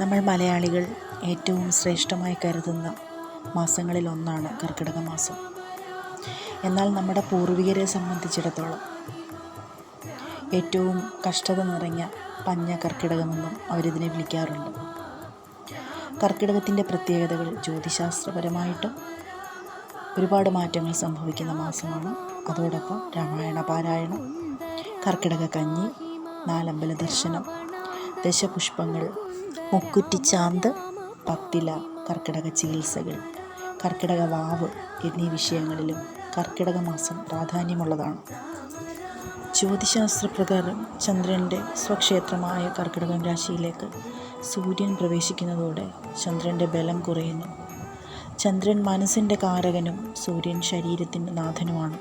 നമ്മൾ മലയാളികൾ ഏറ്റവും ശ്രേഷ്ഠമായി കരുതുന്ന മാസങ്ങളിൽ ഒന്നാണ് കർക്കിടക മാസം. എന്നാൽ നമ്മുടെ പൂർവികരെ സംബന്ധിച്ചിടത്തോളം ഏറ്റവും കഷ്ടത നിറഞ്ഞ പഞ്ഞ കർക്കിടകമെന്നും അവരിതിനെ വിളിക്കാറുണ്ട്. കർക്കിടകത്തിന്റെ പ്രത്യേകതകൾ ജ്യോതിശാസ്ത്രപരമായിട്ടും ഒരുപാട് മാറ്റങ്ങൾ സംഭവിക്കുന്ന മാസമാണ്. അതോടൊപ്പം രാമായണ പാരായണം കർക്കിടക കഞ്ഞി നാലമ്പല ദർശനം ദശപുഷ്പങ്ങൾ മുക്കുറ്റിച്ചാന്ത് പത്തില കർക്കിടക ചികിത്സകൾ കർക്കിടക വാവ് എന്നീ വിഷയങ്ങളിലും കർക്കിടക മാസം പ്രാധാന്യമുള്ളതാണ്. ജ്യോതിശാസ്ത്രപ്രകാരം ചന്ദ്രന്റെ സ്വക്ഷേത്രമായ കർക്കിടകം രാശിയിലേക്ക് സൂര്യൻ പ്രവേശിക്കുന്നതോടെ ചന്ദ്രന്റെ ബലം കുറയുന്നു. ചന്ദ്രൻ മനസ്സിന്റെ കാരകനും സൂര്യൻ ശരീരത്തിന്റെ നാഥനുമാണ്.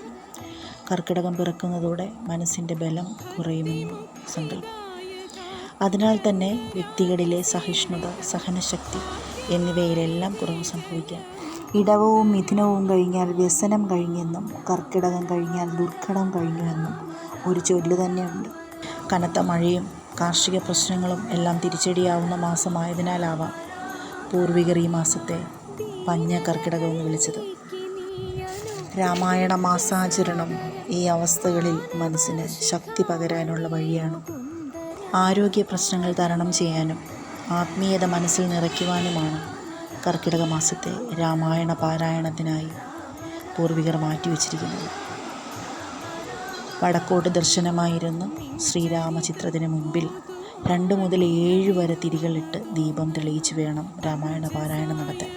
കർക്കിടകം പിറക്കുന്നതോടെ മനസ്സിന്റെ ബലം കുറയുമെന്ന് സങ്കല്പം അതിനാൽ തന്നെ വ്യക്തികളിലെ സഹിഷ്ണുത സഹനശക്തി എന്നിവയിലെല്ലാം കുറവ് സംഭവിക്കാം. ഇടവവും മിഥുനവും കഴിഞ്ഞാൽ വ്യസനം കഴിഞ്ഞെന്നും കർക്കിടകം കഴിഞ്ഞാൽ ദുർഘടം കഴിഞ്ഞുവെന്നും ഒരു ചൊല്ല് തന്നെയുണ്ട്. കനത്ത മഴയും കാർഷിക പ്രശ്നങ്ങളും എല്ലാം തിരിച്ചടിയാവുന്ന മാസമായതിനാലാവാം പൂർവികർ ഈ മാസത്തെ പഞ്ഞ കർക്കിടകം എന്ന് വിളിച്ചത്. രാമായണ മാസാചരണം ഈ അവസ്ഥകളിൽ മനസ്സിന് ശക്തി പകരാനുള്ള വഴിയാണ്. ആരോഗ്യ പ്രശ്നങ്ങൾ തരണം ചെയ്യാനും ആത്മീയത മനസ്സിൽ നിറയ്ക്കുവാനുമാണ് കർക്കിടക മാസത്തെ രാമായണ പാരായണത്തിനായി പൂർവികർ മാറ്റിവെച്ചിരിക്കുന്നത് വടക്കോട്ട് ദർശനമായിരുന്ന ശ്രീരാമചിത്രത്തിന് മുൻപിൽ രണ്ട് മുതൽ ഏഴ് വരെ തിരികളിട്ട് ദീപം തെളിയിച്ചു വേണം രാമായണ പാരായണം നടത്താൻ.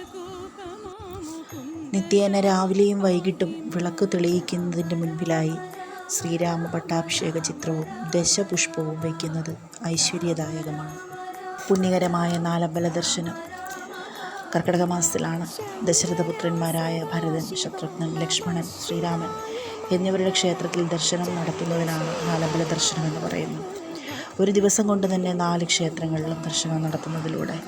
നിത്യേന രാവിലെയും വൈകിട്ടും വിളക്ക് തെളിയിക്കുന്നതിന്റെ മുൻപിലായി ശ്രീരാമ പട്ടാഭിഷേക ചിത്രവും ദശപുഷ്പവും വയ്ക്കുന്നത് ഐശ്വര്യദായകമാണ്. പുണ്യകരമായ നാലമ്പല ദർശനം കർക്കിടക മാസത്തിലാണ് ദശരഥപുത്രന്മാരായ ഭരതൻ ശത്രുഘ്നൻ ലക്ഷ്മണൻ ശ്രീരാമൻ എന്നിവരുടെ ക്ഷേത്രത്തിൽ ദർശനം നടത്തുന്നതിനാണ് നാലമ്പല ദർശനം എന്ന് പറയുന്നത്. ഒരു ദിവസം കൊണ്ട് തന്നെ നാല് ക്ഷേത്രങ്ങളിലും ദർശനം നടത്തുന്നതിലൂടെ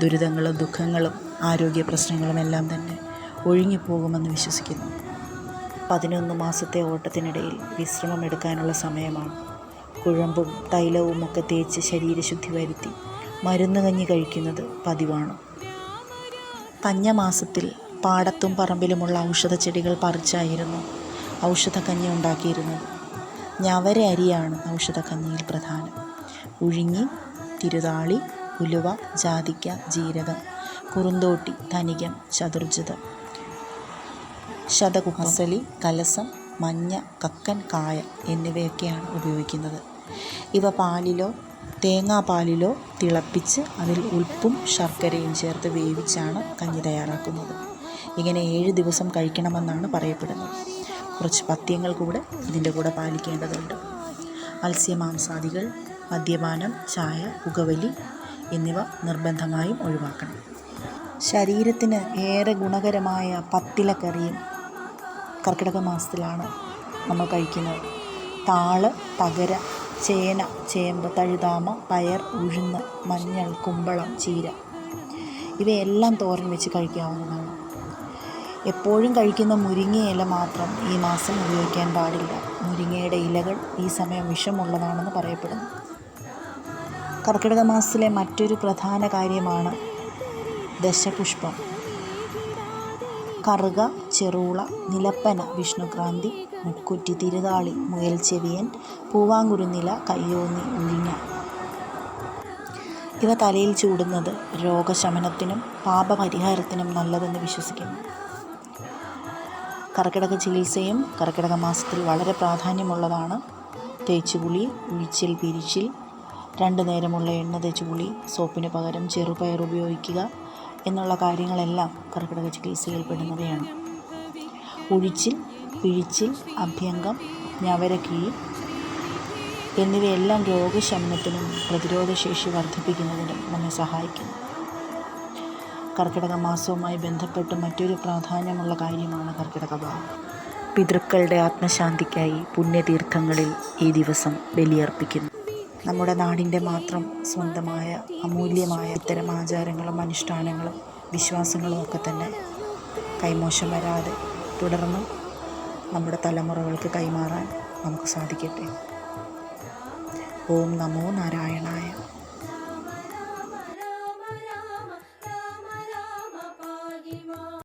ദുരിതങ്ങളും ദുഃഖങ്ങളും ആരോഗ്യ പ്രശ്നങ്ങളും എല്ലാം തന്നെ ഒഴുങ്ങിപ്പോകുമെന്ന് വിശ്വസിക്കുന്നു. പതിനൊന്ന് മാസത്തെ ഓട്ടത്തിനിടയിൽ വിശ്രമം എടുക്കാനുള്ള സമയമാണ്. കുഴമ്പും തൈലവും ഒക്കെ തേച്ച് ശരീരശുദ്ധി വരുത്തി മരുന്ന് കഞ്ഞി കഴിക്കുന്നത് പതിവാണ്. പഞ്ഞമാസത്തിൽ പാടത്തും പറമ്പിലുമുള്ള ഔഷധ ചെടികൾ പറിച്ചായിരുന്നു ഔഷധക്കഞ്ഞി ഉണ്ടാക്കിയിരുന്നത്. ഞവര അരിയാണ് ഔഷധക്കഞ്ഞിയിൽ പ്രധാനം. ഉഴുങ്ങി തിരുതാളി ഉലുവ ജാതിക്ക ജീരകം കുറുന്തോട്ടി ധനികം ചതുർജിതം ശതകുഹസലി കലസം മഞ്ഞ കക്കൻ കായ എന്നിവയൊക്കെയാണ് ഉപയോഗിക്കുന്നത്. ഇവ പാലിലോ തേങ്ങാപ്പാലിലോ തിളപ്പിച്ച് അതിൽ ഉപ്പും ശർക്കരയും ചേർത്ത് വേവിച്ചാണ് കഞ്ഞി തയ്യാറാക്കുന്നത്. ഇങ്ങനെ ഏഴ് ദിവസം കഴിക്കണമെന്നാണ് പറയപ്പെടുന്നത്. കുറച്ച് പഥ്യങ്ങൾ കൂടെ ഇതിന്റെ കൂടെ പാലിക്കേണ്ടതുണ്ട്. മത്സ്യമാംസാദികൾ മദ്യപാനം ചായ പുകവലി എന്നിവ നിർബന്ധമായും ഒഴിവാക്കണം. ശരീരത്തിന് ഏറെ ഗുണകരമായ പത്തിലക്കറിയും കർക്കിടക മാസത്തിലാണ് നമ്മൾ കഴിക്കുന്നത്. താൾ തകര ചേന ചേമ്പ് തഴുതാമ പയർ ഉഴുന്ന് മഞ്ഞൾ കുമ്പളം ചീര. ഇവയെല്ലാം തോരൻ വെച്ച് കഴിക്കാവുന്നതാണ്. എപ്പോഴും കഴിക്കുന്ന മുരിങ്ങയില മാത്രം ഈ മാസം ഉപയോഗിക്കാൻ പാടില്ല. മുരിങ്ങയുടെ ഇലകൾ ഈ സമയം വിഷമുള്ളതാണെന്ന് പറയപ്പെടുന്നു. കർക്കിടക മാസത്തിലെ മറ്റൊരു പ്രധാന കാര്യമാണ് ദശപുഷ്പം. കറുക ചെറുള നിലപ്പന വിഷ്ണുക്രാന്തി മുക്കുറ്റി തിരുതാളി മുയൽച്ചെവിയൻ പൂവാങ്കുരുന്നില കയ്യോന്നി ഉഴിഞ്ഞ. ഇവ തലയിൽ ചൂടുന്നത് രോഗശമനത്തിനും പാപപരിഹാരത്തിനും നല്ലതെന്ന് വിശ്വസിക്കുന്നു. കർക്കിടക ചികിത്സയും കർക്കിടക മാസത്തിൽ വളരെ പ്രാധാന്യമുള്ളതാണ്. തേച്ചുകുളി ഉഴിച്ചിൽ പിരിച്ചിൽ രണ്ടു നേരമുള്ള എണ്ണ തേച്ചുകുളി സോപ്പിന് പകരം ചെറുപയർ ഉപയോഗിക്കുക എന്നുള്ള കാര്യങ്ങളെല്ലാം കർക്കിടക ചികിത്സയിൽ പെടുന്നവയാണ് ഉഴിച്ചിൽ പിഴിച്ചിൽ അഭ്യംഗം ഞവരക്കീ എന്നിവയെല്ലാം രോഗശമനത്തിനും പ്രതിരോധശേഷി വർദ്ധിപ്പിക്കുന്നതിനും നമ്മെ സഹായിക്കുന്നു. കർക്കിടക മാസവുമായി ബന്ധപ്പെട്ട് മറ്റൊരു പ്രാധാന്യമുള്ള കാര്യമാണ് കർക്കിടക ഭാവം. പിതൃക്കളുടെ ആത്മശാന്തിക്കായി പുണ്യതീർത്ഥങ്ങളിൽ ഈ ദിവസം ബലിയർപ്പിക്കുന്നു. നമ്മുടെ നാടിന്റെ മാത്രം സ്വന്തമായ അമൂല്യമായ ഇത്തരം ആചാരങ്ങളും അനുഷ്ഠാനങ്ങളും വിശ്വാസങ്ങളും ഒക്കെ തന്നെ കൈമോശം വരാതെ തുടർന്നും നമ്മുടെ തലമുറകൾക്ക് കൈമാറാൻ നമുക്ക് സാധിക്കട്ടെ. ഓം നമോ നാരായണായ